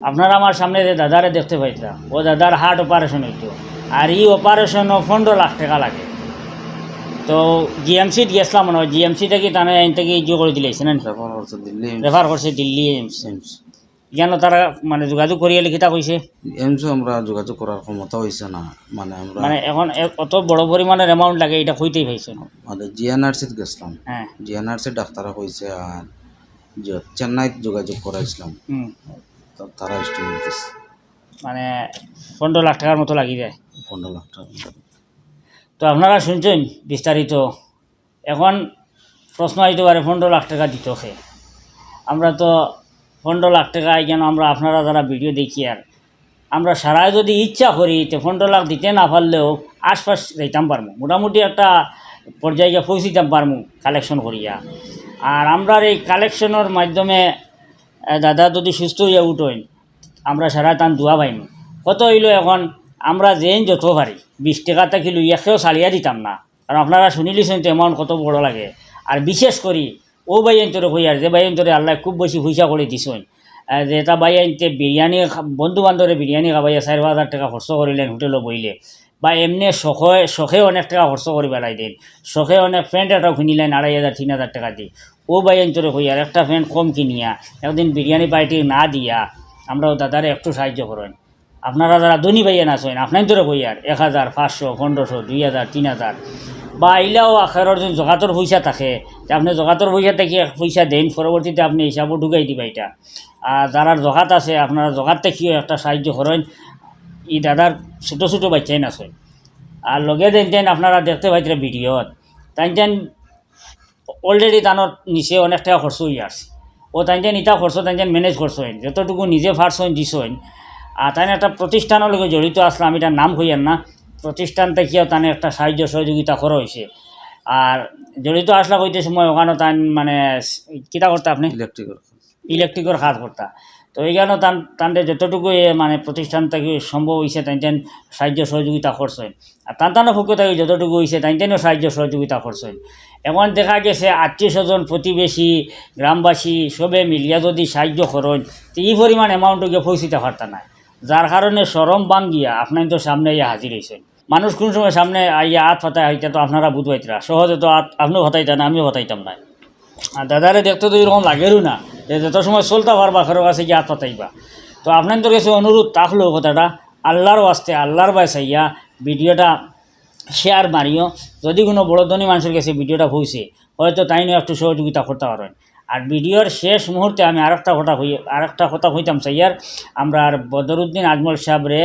আপনারা আমার সামনে যে দাদারে দেখতে পাইতা ও দাদার হার্ট অপারেশন হইতো আর এই অপারেশনও পনেরো লাখ টাকা লাগে। তো জিএমসিত গেছিলাম মনে হয় জিএমসি থেকে তানে আইন থেকে ইয়ে করে দিলেছে না রেফার করছে দিল্লি এইমস এমস কেন তারা মানে যোগাযোগ করিয়া লিখিতা কইছে? এমসও আমরা যোগাযোগ করার ক্ষমতা হয়েছে না মানে আমরা মানে এখন অত বড় পরিমাণের অ্যামাউন্ট লাগে এটা কইতেই পাইছে না। মানে জিএনআরসিতে গেছিলাম। হ্যাঁ। জিএনআরসি ডাক্তারা কইছে আর চেন্নাইত যোগাযোগ করাইছিলাম। তারা স্টেট দিচ্ছে মানে পনেরো লাখ টাকার মতো লাগি যায় পনেরো লাখ টাকা। তো আপনারা শুনছেন বিস্তারিত। এখন প্রশ্ন হইতে পারে পনেরো লাখ টাকা দিত সে আমরা তো পনেরো লাখ টাকায় কেন আমরা আপনারা যারা ভিডিও দেখি আর আমরা সারাই যদি ইচ্ছা করি তো পনেরো লাখ দিতে না পারলেও আশপাশ যাইতাম পারব মোটামুটি একটা পর্যায়ে পৌঁছিতাম পারব কালেকশন করিয়া। আর আমরা এই কালেকশনের মাধ্যমে দাদা যদি সুস্থ হইয়া উঠেন আমরা সারা তান দোয়া পাইনি কত হইল এখন? আমরা যেন যত পারি। বিশ টাকা থেকে খেয়েও চালিয়া দিতাম না। কারণ আপনারা শুনিলিছেন তো এমাউন্ট কত বড় লাগে। আর বিশেষ করি, ও বাই অন্তরে হইয়ার যে বাই অন্তরে আল্লাহ খুব বেশি পয়সা করে দিছেন। যে এটা বাই আনতে বিরিয়ানি বন্ধু বান্ধবে বিরিয়ানি খাবাইয়া চার হাজার টাকা খরচ করিলেন হোটেলে বইলে। বা এমনি শখে শখে অনেক টাকা খরচ করে বেলাই দেন। শখে অনেক প্যান্ট এটাও কিনিলেন আড়াই হাজার, তিন হাজার টাকা দিয়ে। ও বাই অন্তরে হইয়ার একটা প্যান্ট কম কিনিয়া, একদিন বিরিয়ানি পার্টি না দিয়া আমরাও দাদারে একটু সাহায্য করেন। আপনারা যারা ধনী ভাইয়েন আছেন, আপনার তোরে কইয়ার এক হাজার, পাঁচশো, পনেরোশো, দুই হাজার, তিন হাজার? বা ইলাও আখেরর যে জগাতর পয়সা থাকে যে আপনি জগাতর পয়সা থেকে পয়সা দেন? পরবর্তীতে আপনি হিসাবও ঢুকাই দিবা এটা। আর যারা জগাত আছে, আপনারা জগাত থেকেও একটা সাহায্য করেন। ই দাদার ছোটো ছোটো বাচ্চাই আছে আর লগে দেন আপনারা দেখতে পাইতে ভিডিওত তাই দেন অলরেডি তানোর নিচে অনেক টাকা খরচ হয়ে আছে। ও তাই যেন ইটা খরচ তাই যেন ম্যানেজ করছেন যতটুকু নিজে ফারছেন দিছেন আর তাই একটা প্রতিষ্ঠানের লগে জড়িত আসলে আমি এটার নাম হইয়ার না প্রতিষ্ঠান থেকেও তানে একটা সাহায্য সহযোগিতা করা হয়েছে আর জড়িত আসলা কইতে সময় ওখানে তান মানে কিতা করতে আপনি ইলেকট্রিকের ইলেকট্রিকের হাত করতা তো এইখানে তান তানদের যতটুকু মানে প্রতিষ্ঠান থেকে সম্ভব হয়েছে তাই তেন সাহায্য সহযোগিতা করছেন আর তান তানের পক্ষ থেকে যতটুকু হয়েছে তাই তেনও সাহায্য সহযোগিতা করছেন এখন দেখা গেছে আত্মীয় স্বজন, প্রতিবেশী, গ্রামবাসী সবে মিলিয়া যদি সাহায্য করেন, তো এই পরিমাণ অ্যামাউন্টকে পৌঁছিতে পারতা না যার কারণে সরম বাঙ্গিয়া আপনার তো সামনে ইয়া হাজির হয়েছেন মানুষ কোন সময় সামনে আইয়া হাত ফাতায় হইতে তো আপনারা বুঝবাইতরা সহজে তো হাত আপনিও হতাইতেন আমিও হতাইতাম না আর দাদারে দেখতে তো এরকম লাগেরও না। যে যত সময় চলতে পারবা, কারও কাছে গিয়ে হাত পাতাইবা তো আপনাদের কাছে অনুরোধ থাকল কথাটা, আল্লাহর ওয়াস্তে, আল্লাহর বাই চাইয়া ভিডিওটা শেয়ার মারিও। যদি কোনো বড় ধনী মানুষের কাছে ভিডিওটা হয়েছে হয়তো তাই নিয়ে একটু সহযোগিতা করতে পারেন আর ভিডিওর শেষ মুহূর্তে আমি আরেকটা কথা হই, আরেকটা কথা হইতাম চাইয়ার আমরা আর বদরুদ্দিন আজমল সাহেবরে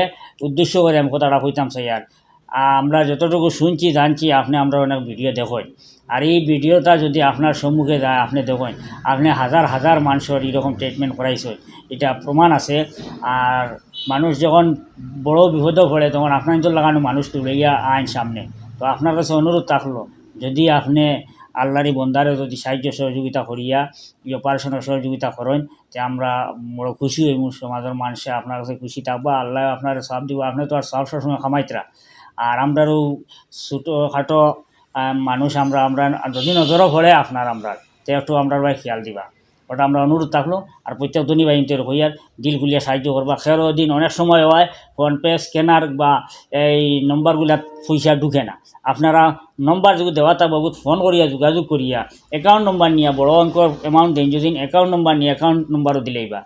উদ্দেশ্য করে আমি কথাটা হইতাম চাইয়ার আমরা যতটুকু শুনছি, জানছি, আপনি আমরা অনেক ভিডিও দেখেন আর এই ভিডিওটা যদি আপনার সম্মুখে যায়, আপনি দেখেন আপনি হাজার হাজার মানুষের এরকম ট্রিটমেন্ট করাইছেন এটা প্রমাণ আছে। আর মানুষ যখন বড় বিপদে পড়ে, তখন আপনার তো লাগানো মানুষ তুলে গিয়া আইন সামনে। তো আপনার কাছে অনুরোধ থাকল, যদি আপনি আল্লাহরই বন্দারে যদি সাহায্য, সহযোগিতা করিয়া, এই অপারেশনের সহযোগিতা করেন যে আমরা বড় খুশি হইব সমাজের মানুষে আপনার কাছে খুশি থাকব, আল্লাহ আপনার সব দিব। আপনি তো আর সব সবসময় খামাইতরা। আর আমরারও ছোটো খাটো মানুষ আমরা আমরা যদি নজরও পড়ে আপনার আমরা, তো একটু আমরা ভাই খেয়াল দিবা। ওটা আমরা অনুরোধ থাকল, আর প্রত্যেক ধনী বাহিনীতে হইয়ার দিল গুলিয়া সাহায্য করবা। খেরো দিন অনেক সময় হয় ফোনপে স্ক্যানার বা এই নম্বরগুলা পয়সা ঢুকে না। আপনারা নম্বর যদি দেওয়া থাকবে, বহুত ফোন করিয়া, যোগাযোগ করিয়া অ্যাকাউন্ট নম্বর নিয়ে, বড় অঙ্কর অ্যামাউন্ট দিন যদি অ্যাকাউন্ট নম্বর নিয়ে অ্যাকাউন্ট নম্বরও দিলেইবা।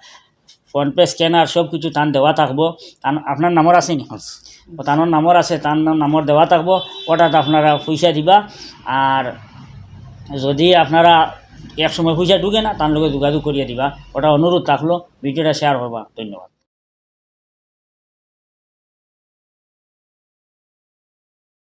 ফোনপে স্ক্যানার সব কিছু তান দেওয়া থাকব। তান, আপনার নাম্বার আছে নি? আছে। ও তানোর নামর আছে, তার নামর দেওয়া থাকব। ওটাতে আপনারা পয়সা দিবা। আর যদি আপনারা এক সময় পয়সা ঢুকে না, তার লগে যোগাযোগ করিয়ে দিবা। ওটা অনুরোধ থাকল। ভিডিওটা শেয়ার করবা। ধন্যবাদ।